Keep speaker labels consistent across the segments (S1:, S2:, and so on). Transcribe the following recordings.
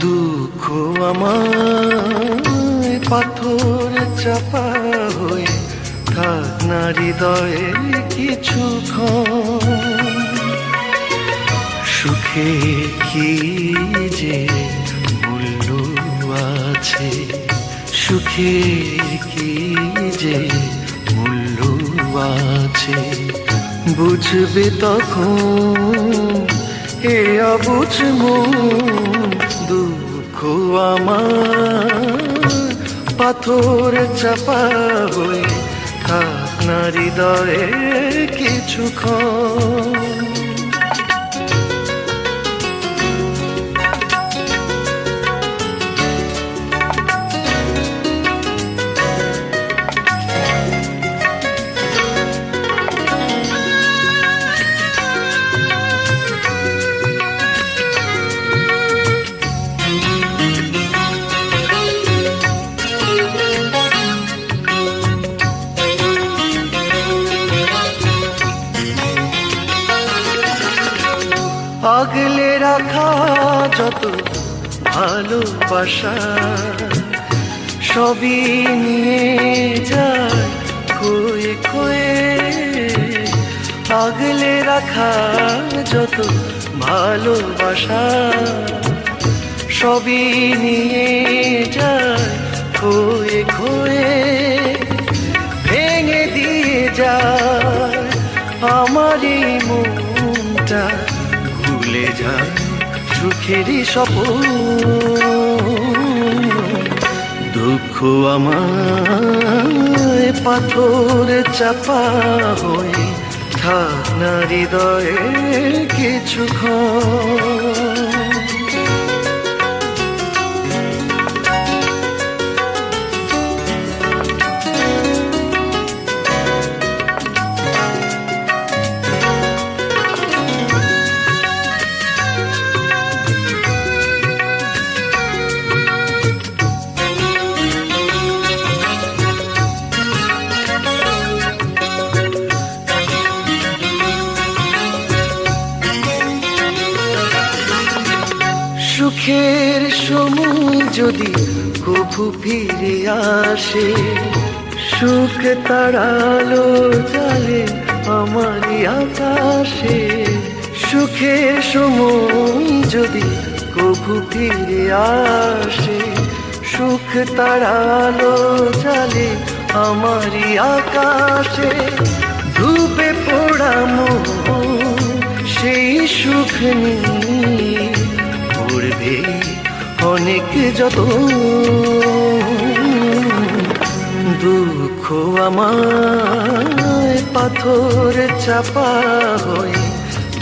S1: দুঃখ আমার পাথর চাপা হয়ে থাক না হৃদয়ে কিছু সুখে কি যে মূল্য আছে? সুখে কি যে মূল্য আছে? বুঝবে তখন এ অবুঝ মন। দুঃখ আমার। পাথর চাপা হয়ে থাক না হৃদয়ে কিছুক্ষণ। আগলে রাখা যত ভালোবাসা, সবই নিয়ে যায় খয়ে খয়ে আগলে রাখা যত ভালোবাসা, সবই নিয়ে যায় খয়ে খয়ে ভেঙে দিয়ে যায় যায় সুখেরই স্বপন। দুঃখ আমার পাথর চাপা হয়ে থাক না হৃদয়ে কিছুক্ষণ। সুখের সময় যদি কভু ফিরে আসে, সুখ তাড়ালো জালে আমারই আকাশে। সুখের সময় যদি কভু ফিরে আসে, সুখ তাড়ালো জালে আমারই আকাশে। ধূপে পোড়া মন সেই সুখ নিয়ে করবে অনেক যত দুঃখ আমার পাথর চাপা হয়ে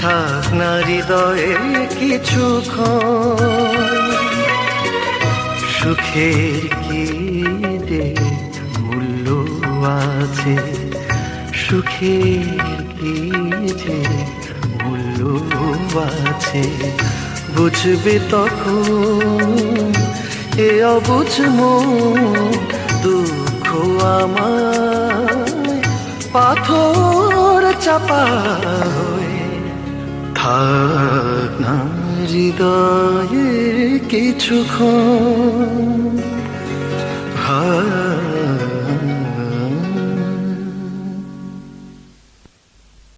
S1: থাক না হৃদয়ে কিছুক্ষণ সুখের কি রে মূল্য আছে? সুখের কি যে মূল্য আছে? বুঝবে তখন এ অবুঝ দুঃখ আমার পাথর চাপা হয়ে থাক না হৃদয়ে কিছুক্ষণ হায়